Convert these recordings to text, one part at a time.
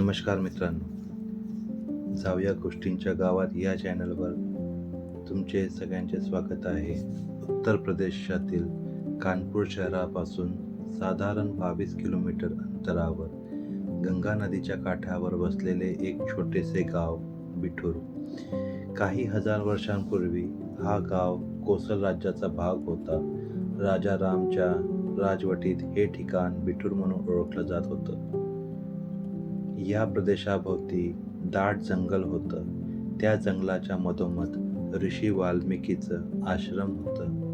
नमस्कार मित्रांनो. जाऊया गोष्टींच्या गावात या चॅनलवर. तुमचे सगळ्यांचे स्वागत आहे. उत्तर प्रदेशातील कानपूर शहरापासून साधारण बावीस किलोमीटर अंतरावर गंगा नदीच्या काठावर बसलेले एक छोटेसे गाव बिठूर काही हजार वर्षांपूर्वी हा गाव कोसल राज्याचा भाग होता. राजा रामच्या राजवटीत हे ठिकाण बिठूर म्हणून ओळखलं जात होतं. या प्रदेशाभोवती दाट जंगल होतं. त्या जंगलाच्या मधोमध ऋषी वाल्मिकीचं आश्रम होतं.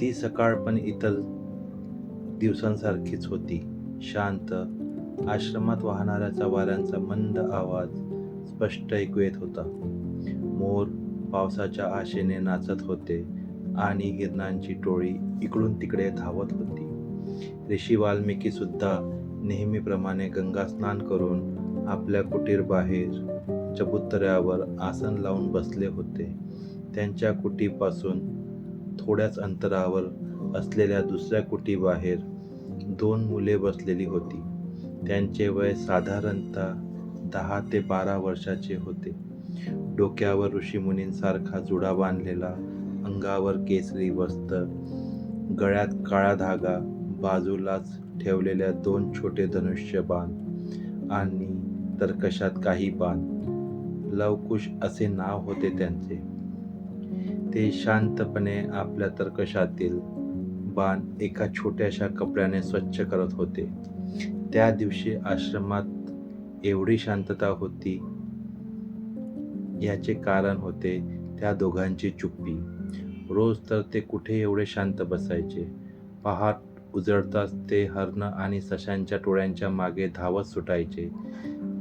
ती सकाळ पण इतर दिवसांसारखीच होती. शांत आश्रमात वाहणाऱ्याचा वाऱ्यांचा मंद आवाज स्पष्ट ऐकू येत होता. मोर पावसाच्या आशेने नाचत होते आणि गिरणांची टोळी इकडून तिकडे धावत होती. ऋषी वाल्मिकी सुद्धा नेहमीप्रमाणे गंगा स्नान करून आपल्या कुटीर बाहेर चबुतऱ्यावर आसन लावून बसले होते. त्यांच्या कुटीपासून थोड्याच अंतरावर असलेल्या दुसऱ्या कुटीबाहेर दोन मुले बसलेली होती. त्यांचे वय साधारणतः दहा ते बारा वर्षाचे होते. डोक्यावर ऋषीमुनींसारखा जुडा बांधलेला अंगावर केसरी वस्त्र गळ्यात काळा धागा बाजूलाच ठेवलेल्या दोन छोटे धनुष्य बाण आणि तर्कशात काही बाण. लवकुश असे नाव होते त्यांचे. ते शांतपणे आपल्या तर्कशातील बाण एका छोट्याशा कपड्याने स्वच्छ करत होते. त्या दिवशी आश्रमात एवढी शांतता होती याचे कारण होते त्या दोघांची चुप्पी. रोज तर ते कुठे एवढे शांत बसायचे? पहाट उजळताच ते हरण आणि सशांच्या टोळ्यांच्या मागे धावत सुटायचे.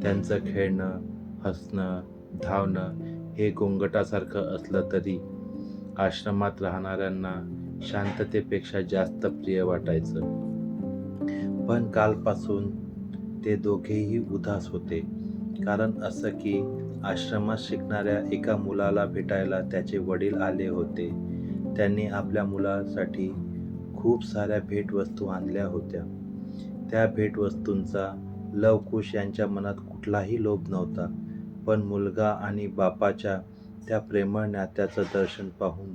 त्यांचं खेळणं हसणं धावणं हे गोंगटासारखं असलं तरी आश्रमात राहणाऱ्यांना शांततेपेक्षा जास्त प्रिय वाटायचं. पण कालपासून ते दोघेही उदास होते. कारण असं की आश्रमात शिकणाऱ्या एका मुलाला भेटायला त्याचे वडील आले होते. त्यांनी आपल्या मुलासाठी खूप साऱ्या भेटवस्तू आणल्या होत्या. त्या भेटवस्तूंचा लवकुश यांच्या मनात कुठलाही लोभ नव्हता. पण मुलगा आणि बापाच्या त्या प्रेमळ नात्याचं दर्शन पाहून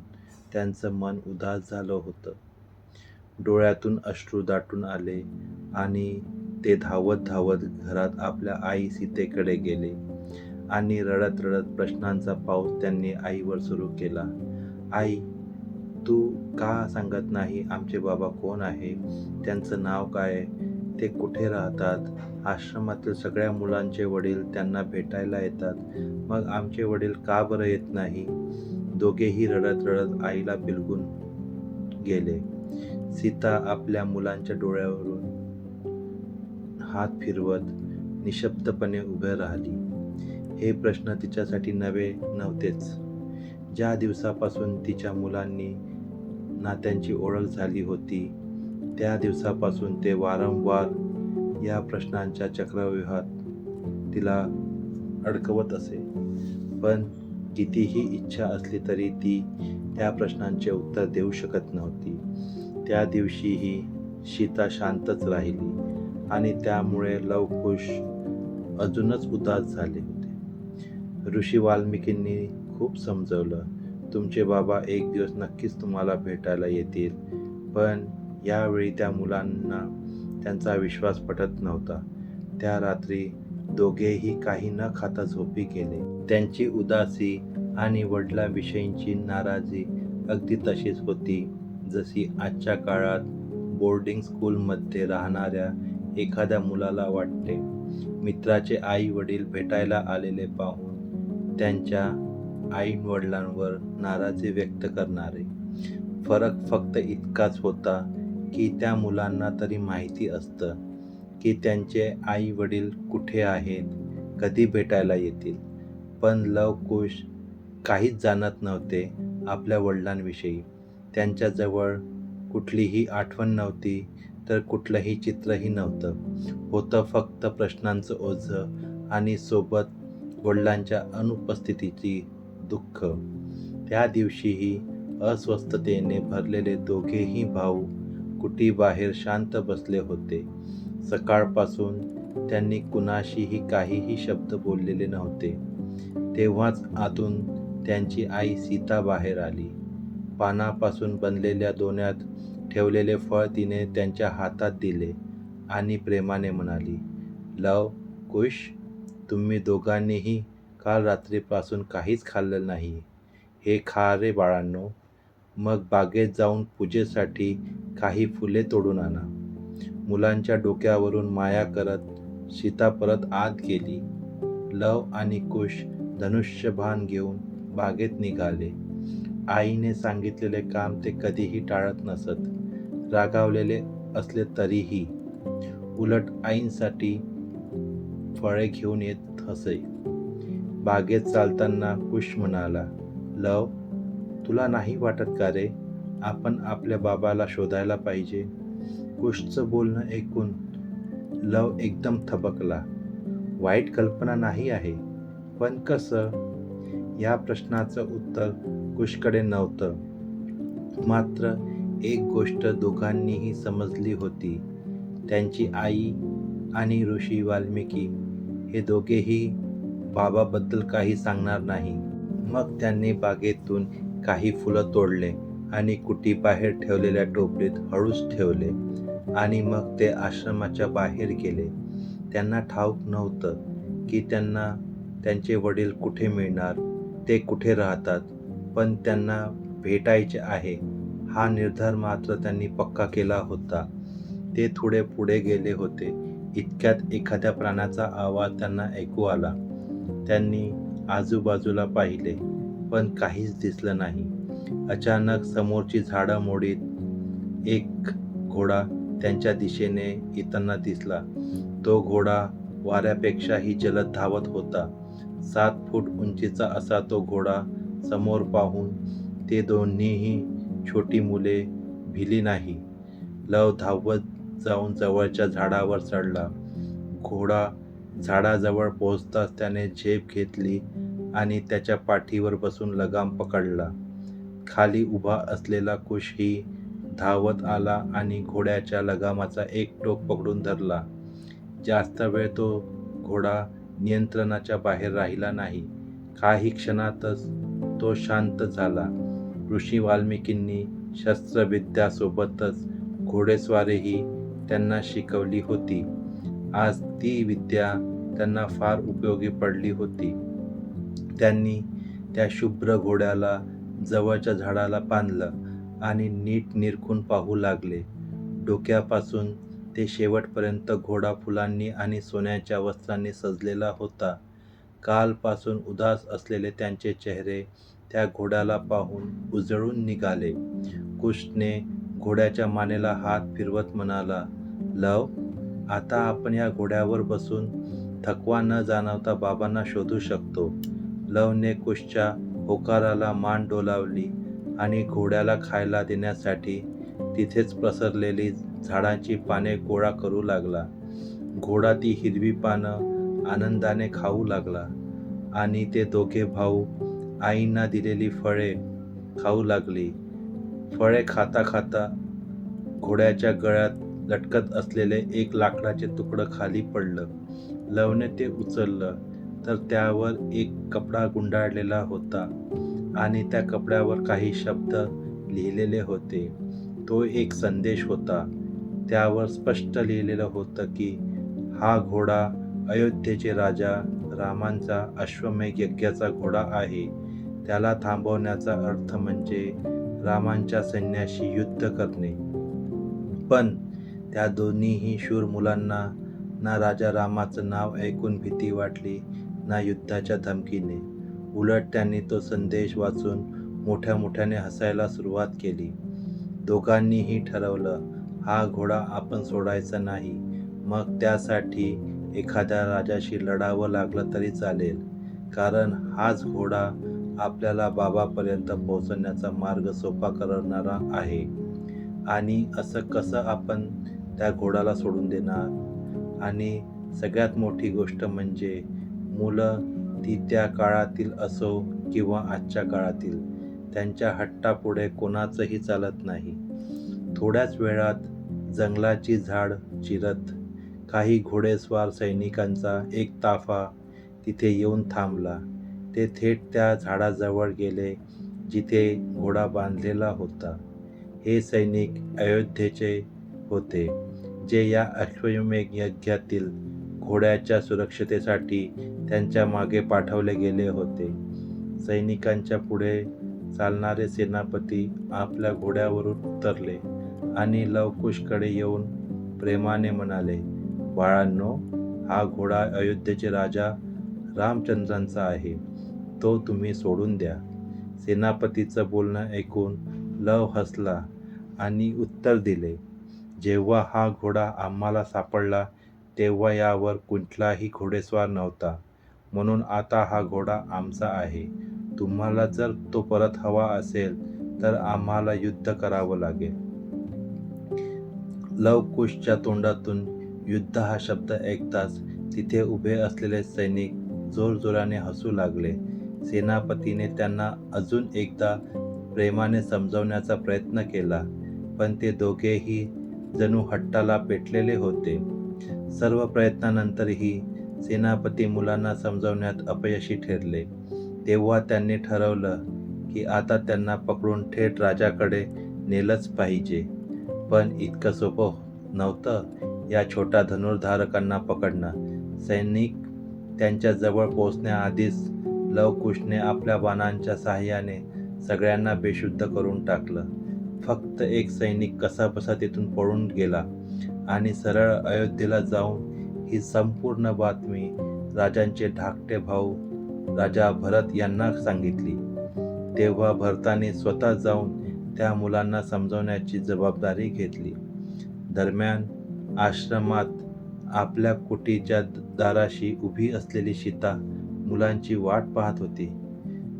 त्यांचं मन उदास झालं होतं. डोळ्यातून अश्रू दाटून आले आणि ते धावत धावत घरात आपल्या आई सीतेकडे गेले आणि रडत रडत प्रश्नांचा पाऊस त्यांनी आईवर सुरू केला. आई तू का सांगत नाही आमचे बाबा कोण आहे? त्यांचं नाव काय? ते कुठे राहतात? आश्रमातील सगळ्या मुलांचे वडील त्यांना भेटायला येतात. मग आमचे वडील का बरं येत नाही? दोघेही रडत रडत आईला बिलगून गेले. सीता आपल्या मुलांच्या डोळ्यावरून हात फिरवत निशब्दपणे उभे राहिली. हे प्रश्न तिच्यासाठी नवे नव्हतेच. ज्या दिवसापासून तिच्या मुलांनी नात्यांची ओळख झाली होती त्या दिवसापासून ते वारंवार या प्रश्नांच्या चक्रव्यूहात तिला अडकवत असे. पण कितीही इच्छा असली तरी ती त्या प्रश्नांचे उत्तर देऊ शकत नव्हती. त्या दिवशीही सीता शांतच राहिली आणि त्यामुळे लवकुश अजूनच उदास झाले होते. ऋषी वाल्मिकींनी खूप समजवलं. तुमचे बाबा एक दिवस नक्कीच तुम्हाला भेटायला येतील पण यावेळी त्या मुलांना त्यांचा विश्वास पटत नव्हता. त्या रात्री दोघेही काही न खाता झोपी गेले. त्यांची उदासी आणि वडिलांविषयींची नाराजी अगदी तशीच होती जशी आजच्या काळात बोर्डिंग स्कूलमध्ये राहणाऱ्या एखाद्या मुलाला वाटते. मित्राचे आई वडील भेटायला आलेले पाहून त्यांच्या आईन वडिलांवर नाराजी व्यक्त करणारे. फरक फक्त इतकाच होता की त्या मुलांना तरी माहिती असतं की त्यांचे आई वडील कुठे आहेत कधी भेटायला येतील. पण लवकुश काहीच जाणत नव्हते आपल्या वडिलांविषयी. त्यांच्याजवळ कुठलीही आठवण नव्हती तर कुठलंही चित्रही नव्हतं. होतं फक्त प्रश्नांचं ओझं आणि सोबत वडिलांच्या अनुपस्थितीची दुःख. त्या दिवशीही अस्वस्थतेने भरलेले दोघेही भाऊ कुटीबाहेर शांत बसले होते. सकाळपासून त्यांनी कुणाशीही काहीही शब्द बोललेले नव्हते. तेव्हाच आतून त्यांची आई सीता बाहेर आली. पानापासून बनलेल्या दोन्यात ठेवलेले फळ तिने त्यांच्या हातात दिले आणि प्रेमाने म्हणाली लव कुश तुम्ही दोघांनीही काल रात्रीपासून काहीच खाल्लं नाही. हे खा रे बाळांनो. मग बागेत जाऊन पूजेसाठी काही फुले तोडून आणा. मुलांच्या डोक्यावरून माया करत सीता परत आत गेली. लव आणि कुश धनुष्यभान घेऊन बागेत निघाले. आईने सांगितलेले काम ते कधीही टाळत नसत. रागावलेले असले तरीही उलट आईंसाठी फळे घेऊन येत असे बागेत चालताना कुश म्हणाला लव तुला नाही वाटत का रे? आपण आपल्या बाबाला शोधायला पाहिजे. कुशचं बोलणं ऐकून लव एकदम थबकला. वाईट कल्पना नाही आहे. पण कसं? या प्रश्नाचं उत्तर कुशकडे नव्हतं. मात्र एक गोष्ट दोघांनीही समजली होती. त्यांची आई आणि ऋषी वाल्मिकी हे दोघेही बाबाबद्दल काही सांगणार नाही. मग त्यांनी बागेतून काही फुलं तोडले आणि कुटीबाहेर ठेवलेल्या टोपलीत हळूच ठेवले आणि मग ते आश्रमाच्या बाहेर गेले. त्यांना ठाऊक नव्हतं की त्यांना त्यांचे वडील कुठे मिळणार ते कुठे राहतात पण त्यांना भेटायचे आहे. हा निर्धार मात्र त्यांनी पक्का केला होता. ते थोडे पुढे गेले होते. इतक्यात एखाद्या प्राण्याचा आवाज त्यांना ऐकू आला. त्यांनी आजूबाजूला पाहिले पण काहीच दिसलं नाही. अचानक समोरची झाडं मोडीत. एक घोडा त्यांच्या दिशेने येताना दिसला. तो घोडा वाऱ्यापेक्षाही जलद धावत होता. सात फूट उंचीचा असा तो घोडा समोर पाहून ते दोन्हीही छोटी मुले भिली नाही. लव धावत जाऊन जवळच्या झाडावर चढला. घोडा झाडाजवळ पोहोचताच त्याने झेप घेतली आणि त्याच्या पाठीवर बसून लगाम पकडला. खाली उभा असलेला कुशही धावत आला आणि घोड्याच्या लगामाचा एक टोक पकडून धरला. जास्त वेळ तो घोडा नियंत्रणाच्या बाहेर राहिला नाही. काही क्षणातच तो शांत झाला. ऋषी वाल्मिकींनी शस्त्रविद्यासोबतच घोडेस्वारीही त्यांना शिकवली होती. आज ती विद्या त्यांना फार उपयोगी पडली होती. त्यांनी त्या शुभ्र घोड्याला जवळच्या झाडाला बांधलं आणि नीट निरखून पाहू लागले. डोक्यापासून ते शेवटपर्यंत घोडा फुलांनी आणि सोन्याच्या वस्त्रांनी सजलेला होता. कालपासून उदास असलेले त्यांचे चेहरे त्या घोड्याला पाहून उजळून निघाले. कुशने घोड्याच्या मानेला हात फिरवत म्हणाला लव आता आपण या घोड्यावर बसून थकवा न जाणवता बाबांना शोधू शकतो. लवने कुशच्या होकाराला मान डोलावली आणि घोड्याला खायला देण्यासाठी तिथेच पसरलेली झाडांची पाने गोळा करू लागला. घोडा ती हिरवी पानं आनंदाने खाऊ लागला आणि ते दोघे भाऊ आईंना दिलेली फळे खाऊ लागली. फळे खाता खाता घोड्याच्या गळ्यात लटकत असलेले एक लाकडाचे तुकडं खाली पडलं. लवने ते उचललं तर त्यावर एक कपडा गुंडाळलेला होता आणि त्या कपड्यावर काही शब्द लिहिलेले होते. तो एक संदेश होता. त्यावर स्पष्ट लिहिलेलं होतं की हा घोडा अयोध्येचे राजा रामांचा अश्वमेघ यज्ञाचा घोडा आहे. त्याला थांबवण्याचा अर्थ म्हणजे रामांच्या सैन्याशी युद्ध करणे. पण त्या दोन्हीही शूर मुलांना ना राजा रामाचं नाव ऐकून भीती वाटली ना युद्धाच्या धमकीने. उलट त्यांनी तो संदेश वाचून मोठ्या मोठ्याने हसायला सुरुवात केली. दोघांनीही ठरवलं हा घोडा आपण सोडायचा नाही. मग त्यासाठी एखाद्या राजाशी लढावं लागलं तरी चालेल. कारण हाच घोडा आपल्याला बाबापर्यंत पोहोचण्याचा मार्ग सोपा करणारा आहे. आणि असं कसं आपण त्या घोड्याला सोडून देणार. आणि सगळ्यात मोठी गोष्ट म्हणजे मुलं ती त्या काळातील असो किंवा आजच्या काळातील त्यांच्या हट्टापुढे कोणाचंही चालत नाही. थोड्याच वेळात जंगलाची झाड चिरत काही घोडेस्वार सैनिकांचा एक ताफा तिथे येऊन थांबला. ते थेट त्या झाडाजवळ गेले जिथे घोडा बांधलेला होता. हे सैनिक अयोध्येचे होते. जे या अश्वयुमेघ यज्ञातील घोड्याच्या सुरक्षतेसाठी त्यांच्या मागे पाठवले गेले होते. सैनिकांच्या पुढे चालणारे सेनापती आपल्या घोड्यावरून उतरले आणि लवकुशकडे येऊन प्रेमाने म्हणाले बाळांनो हा घोडा अयोध्येचे राजा रामचंद्रांचा आहे. तो तुम्ही सोडून द्या. सेनापतीचं बोलणं ऐकून लव हसला आणि उत्तर दिले जेव्हा हा घोडा आम्हाला सापडला तेव्हा यावर कुठलाही घोडेस्वार नव्हता. म्हणून आता हा घोडा आमचा आहे. तुम्हाला जर तो परत हवा असेल तर आम्हाला युद्ध करावं लागेल. लवकुशच्या तोंडातून युद्ध हा शब्द ऐकताच तिथे उभे असलेले सैनिक जोरजोराने हसू लागले. सेनापतीने त्यांना अजून एकदा प्रेमाने समजवण्याचा प्रयत्न केला पण ते दोघेही जणू हट्टाला पेटलेले होते. सर्व प्रयत्नानंतरही सेनापती मुलांना समजवण्यात अपयशी ठरले. तेव्हा त्यांनी ठरवलं की आता त्यांना पकडून थेट राजाकडे नेलंच पाहिजे. पण इतकं सोपं नव्हतं. या छोट्या धनुर्धारकांना पकडणं. सैनिक त्यांच्या जवळ पोचण्याआधीच लवकुशने आपल्या बाणांच्या सहाय्याने सगळ्यांना बेशुद्ध करून टाकलं. फक्त एक सैनिक कसाबसा तिथून पळून गेला आणि सरळ अयोध्येला जाऊन ही संपूर्ण बातमी राजांचे धाकटे भाऊ राजा भरत यांना सांगितली. तेव्हा भरताने स्वतः जाऊन त्या मुलांना समजवण्याची जबाबदारी घेतली. दरम्यान आश्रमात आपल्या कुटीच्या दाराशी उभी असलेली सीता मुलांची वाट पाहत होती.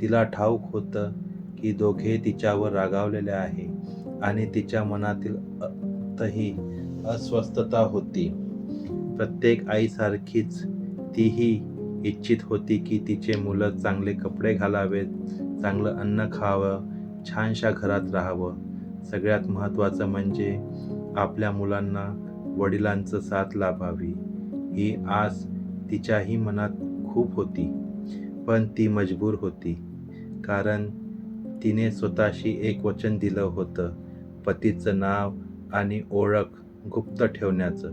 तिला ठाऊक होतं की दोघे तिच्यावर रागावलेले आहे आणि तिच्या मनातील तही अस्वस्थता होती. प्रत्येक आईसारखीच तीही इच्छित होती की तिचे मुलं चांगले कपडे घालावेत चांगलं अन्न खावं छानशा घरात राहावं. सगळ्यात महत्त्वाचं म्हणजे आपल्या मुलांना वडिलांचं साथ लाभावी. ही आस तिच्याही मनात खूप होती पण ती मजबूर होती. कारण तिने स्वतःशी एक वचन दिलं होतं पतीचं नाव आणि ओळख गुप्त ठेवण्याचं.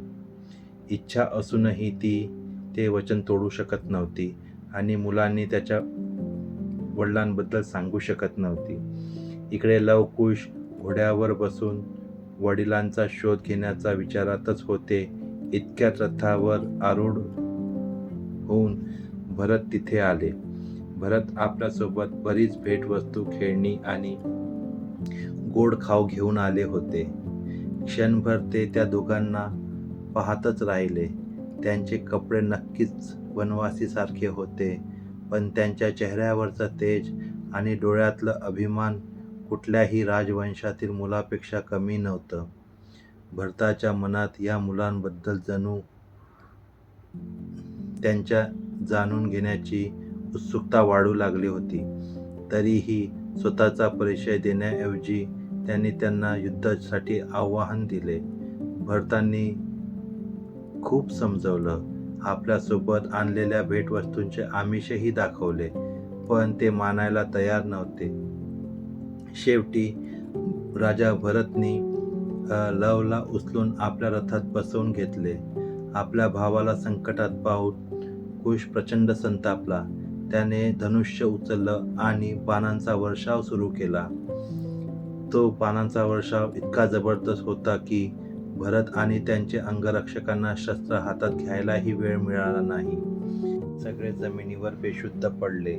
इच्छा असूनही ती ते वचन तोडू शकत नव्हती आणि मुलांनी त्याच्या वडिलांबद्दल सांगू शकत नव्हती. इकडे लवकुश घोड्यावर बसून वडिलांचा शोध घेण्याचा विचारातच होते. इतक्यात रथावर आरूढ होऊन भरत तिथे आले. भरत आपल्यासोबत बरीच भेटवस्तू खेळणी आणि गोड खाऊ घेऊन आले होते. क्षणभर ते त्या दोघांना पाहतच राहिले. त्यांचे कपडे नक्कीच वनवासीसारखे होते पण त्यांच्या चेहऱ्यावरचं तेज आणि डोळ्यातलं अभिमान कुठल्याही राजवंशातील मुलापेक्षा कमी नव्हतं. भरताच्या मनात या मुलांबद्दल जणू त्यांच्या जाणून घेण्याची उत्सुकता वाढू लागली होती. तरीही स्वतःचा परिचय देण्याऐवजी त्यांनी त्यांना युद्धासाठी आवाहन दिले. भरतांनी खूप समजवलं. आपल्यासोबत आणलेल्या भेटवस्तूंचे आमिषही दाखवले पण ते मानायला तयार नव्हते. शेवटी राजा भरतनी लवला उचलून आपल्या रथात बसवून घेतले. आपल्या भावाला संकटात पाहून कुश प्रचंड संतापला. त्याने धनुष्य उचललं आणि पानांचा वर्षाव सुरू केला. तो पानांचा वर्षाव इतका जबरदस्त होता की भरत आणि त्यांचे अंगरक्षकांना शस्त्र हातात घ्यायलाही वेळ मिळाला नाही. सगळे जमिनीवर बेशुद्ध पडले.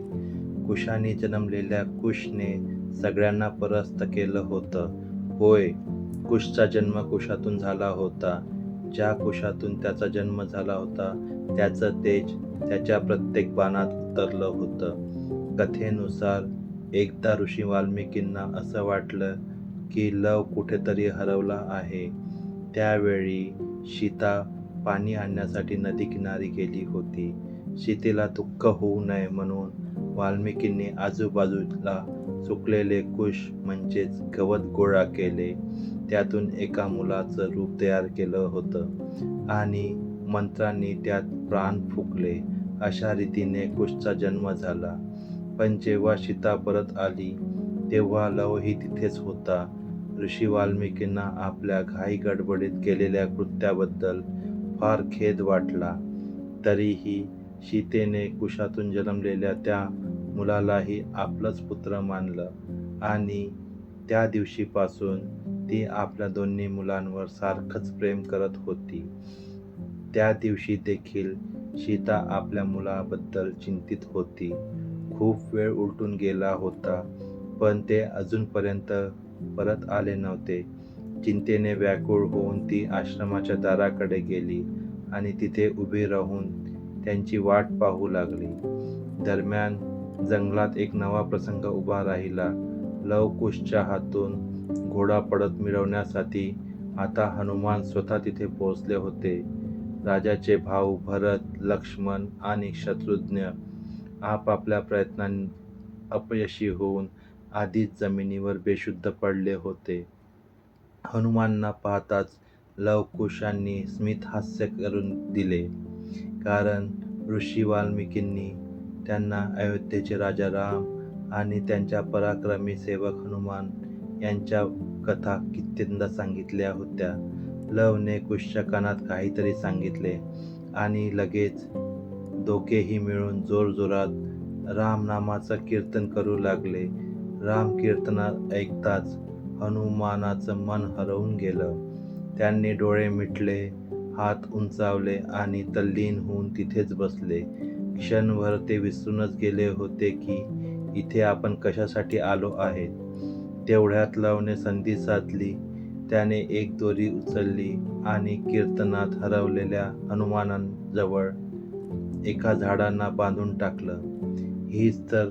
कुशाने जन्मलेल्या कुशने सगळ्यांना परास्त केलं होतं. होय कुशचा जन्म कुशातून झाला होता. ज्या कुशातून त्याचा जन्म झाला होता त्याचं तेज त्याच्या प्रत्येक बाणात उतरलं होतं. कथेनुसार एकदा ऋषी वाल्मिकींना असं वाटलं की लव कुठेतरी हरवला आहे. त्यावेळी सीता पाणी आणण्यासाठी नदी किनारी गेली होती. सीतेला दुःख होऊ नये म्हणून वाल्मिकींनी आजूबाजूला सुकलेले कुश म्हणजेच गवत गोळा केले. त्यातून एका मुलाचं रूप तयार केलं होतं. आणि मंत्रांनी त्यात प्राण फुकले. अशा रीतीने कुशचा जन्म झाला. पण जेव्हा सीता परत आली तेव्हा लवही तिथेच होता. ऋषी वाल्मिकींना आपल्या घाई गडबडीत केलेल्या कृत्याबद्दल फार खेद वाटला. तरीही सीतेने कुशातून जन्मलेल्या त्या मुलालाही आपलंच पुत्र मानलं आणि त्या दिवशीपासून ती आपल्या दोन्ही मुलांवर सारखंच प्रेम करत होती. त्या दिवशी देखील सीता आपल्या मुलाबद्दल चिंतित होती. खूप वेळ उलटून गेला होता पण ते अजूनपर्यंत परत आले नव्हते. चिंतेने व्याकुळ होऊन ती आश्रमाच्या दाराकडे गेली आणि तिथे उभी राहून त्यांची वाट पाहू लागली. दरम्यान जंगलात एक नवा प्रसंग उभा राहिला. लवकुशच्या हातून घोडा पडत मिळवण्यासाठी आता हनुमान स्वतः तिथे पोहोचले होते. राजाचे भाऊ भरत लक्ष्मण आणि शत्रुघ्न आपापल्या प्रयत्नां अपयशी होऊन आधीच जमिनीवर बेशुद्ध पडले होते. हनुमानना पाहताच लवकुशांनी स्मित हास्य करून दिले. कारण ऋषी वाल्मिकींनी त्यांना अयोध्येचे राजा राम आणि त्यांच्या पराक्रमी सेवक हनुमान यांच्या कथा कित्येंदा सांगितल्या होत्या. लवने कुशच्या कानात काहीतरी सांगितले आणि लगेच दोघेही मिळून जोरजोरात रामनामाचं कीर्तन करू लागले. राम कीर्तनात ऐकताच हनुमानाचं मन हरवून गेलं. त्यांनी डोळे मिटले हात उंचावले आणि तल्लीन होऊन तिथेच बसले. क्षणभर ते विसरूनच गेले होते की इथे आपण कशासाठी आलो आहेत? तेवढ्यात लवने संधी साधली. त्याने एक दोरी उचलली आणि कीर्तनात हरवलेल्या हनुमानांजवळ एका झाडांना बांधून टाकलं. हीच तर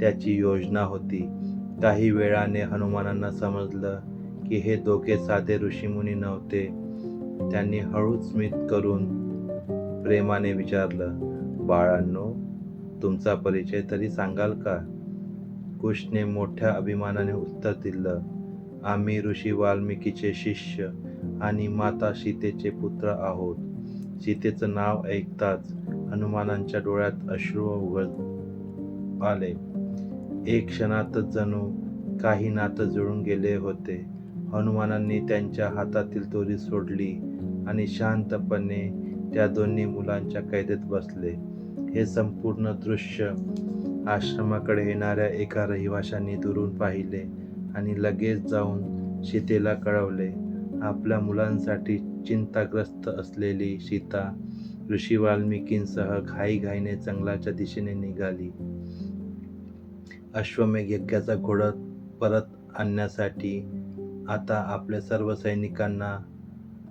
त्याची योजना होती. काही वेळाने हनुमानांना समजलं की हे दोघे साधे ऋषीमुनी नव्हते. त्यांनी हळूच स्मित करून प्रेमाने विचारलं बाळांनो तुमचा परिचय तरी सांगाल का? कुशने मोठ्या अभिमानाने उत्तर दिलं आम्ही ऋषी वाल्मिकीचे शिष्य आणि माता सीतेचे पुत्र आहोत. सीतेचं नाव ऐकताच हनुमानांच्या डोळ्यात अश्रू उघड आले. एक क्षणातच जणू काही नातं जुळून गेले होते. हनुमानांनी त्यांच्या हातातील दोरी सोडली आणि शांतपणे त्या दोन्ही मुलांच्या कैदेत बसले. हे संपूर्ण दृश्य आश्रमाकडे येणाऱ्या एका रहिवाशांनी दुरून पाहिले. आणि लगेच जाऊन सीतेला कळवले. आपल्या मुलांसाठी चिंताग्रस्त असलेली सीता ऋषी वाल्मिकींसह घाईघाईने जंगलाच्या दिशेने निघाली. अश्वमेघ यज्ञाचा घोडा परत आणण्यासाठी आता आपल्या सर्व सैनिकांना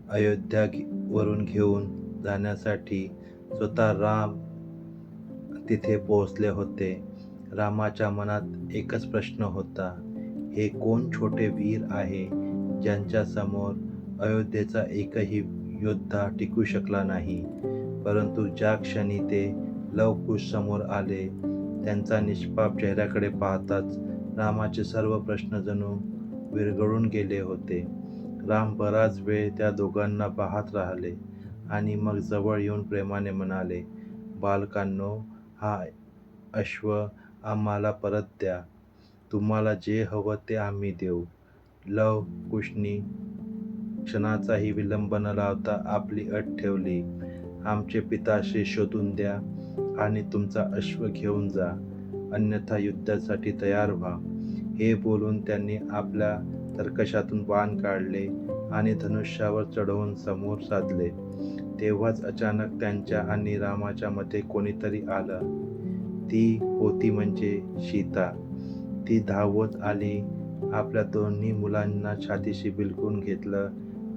अयोध्या वरून घेऊन जाण्यासाठी स्वतः राम तिथे पोहोचले होते. रामाच्या मनात एकच प्रश्न होता. हे कोण छोटे वीर आहे? ज्यांच्या समोर अयोध्येचा एकही योद्धा टिकू शकला नाही. परंतु ज्या क्षणी ते लवकुश समोर आले त्यांचा निष्पाप चेहऱ्याकडे पाहताच रामाचे सर्व प्रश्न जणू विरघळून गेले होते. राम बराच वेळ त्या दोघांना पाहत राहिले आणि मग जवळ येऊन प्रेमाने म्हणाले बालकांनो हा अश्व आम्हाला परत द्या. तुम्हाला जे हवं ते आम्ही देऊ. लव कुशनी क्षणाचाही विलंब न लावता आपली अट ठेवली. आमचे पिताश्री शोधून द्या आणि तुमचा अश्व घेऊन जा. अन्यथा युद्धासाठी तयार व्हा. हे बोलून त्यांनी आपल्या तर्कशातून बाण काढले आणि धनुष्यावर चढवून समोर साधले. तेव्हाच अचानक त्यांच्या आणि रामाच्या मध्ये कोणीतरी आलं. ती होती म्हणजे सीता. ती धावत आली. आपल्या दोन्ही मुलांना छातीशी बिलकून घेतलं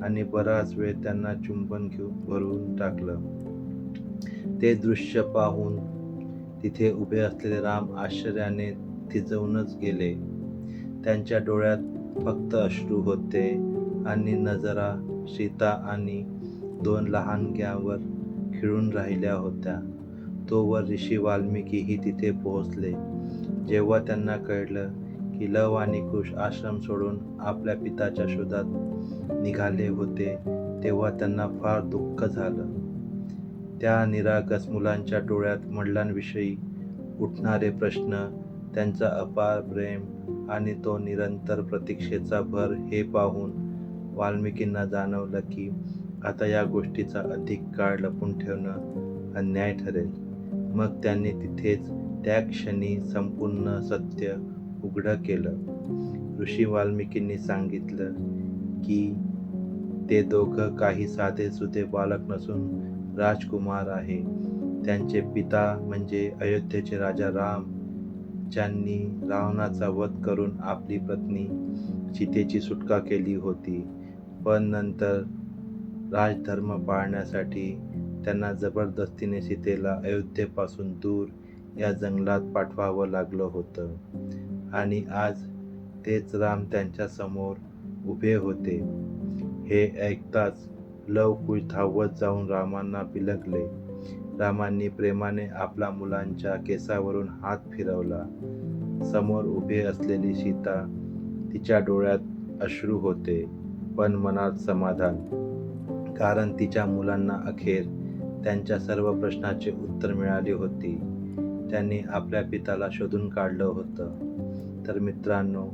आणि बराच वेळ त्यांना चुंबन घेऊन भरून टाकलं. ते दृश्य पाहून तिथे उभे असलेले राम आश्चर्याने थिजवूनच गेले. त्यांच्या डोळ्यात फक्त अश्रू होते आणि नजरा सीता आणि दोन लहानग्यावर खिळून राहिल्या होत्या. तोवर ऋषी वाल्मिकीही तिथे पोहोचले. जेव्हा त्यांना कळलं की लव आणि कुश आश्रम सोडून आपल्या पिताच्या शोधात निघाले होते तेव्हा त्यांना फार दुःख झालं. त्या निरागस मुलांच्या डोळ्यात वडिलांविषयी उठणारे प्रश्न त्यांचा अपार प्रेम आणि तो निरंतर प्रतीक्षेचा भर हे पाहून वाल्मिकींना जाणवलं की आता या गोष्टीचा अधिक काळ लपून ठेवणं अन्याय ठरेल. मग त्यांनी तिथेच त्या क्षणी संपूर्ण सत्य उघडं केलं. ऋषी वाल्मिकींनी सांगितलं की ते दोघं काही साधे सुधे बालक नसून राजकुमार आहे. त्यांचे पिता म्हणजे अयोध्येचे राजा राम ज्यांनी रावणाचा वध करून आपली पत्नी सीतेची सुटका केली होती. पण नंतर राजधर्म पाळण्यासाठी त्यांना जबरदस्तीने सीतेला अयोध्येपासून दूर या जंगलात पाठवावं लागलं होतं. आणि आज तेच राम त्यांच्यासमोर उभे होते. हे ऐकताच लवकुश धावत जाऊन रामांना बिलगले. रामांनी प्रेमाने आपल्या मुलांच्या केसावरून हात फिरवला. समोर उभे असलेली सीता तिच्या डोळ्यात अश्रू होते पण मनात समाधान. कारण तिच्या मुलांना अखेर त्यांच्या सर्व प्रश्नाचे उत्तर मिळाली होती. त्यांनी आपल्या पिताला शोधून काढलं होतं. तर मित्रांनो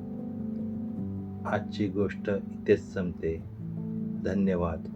आजची गोष्ट इथेच संपते. धन्यवाद.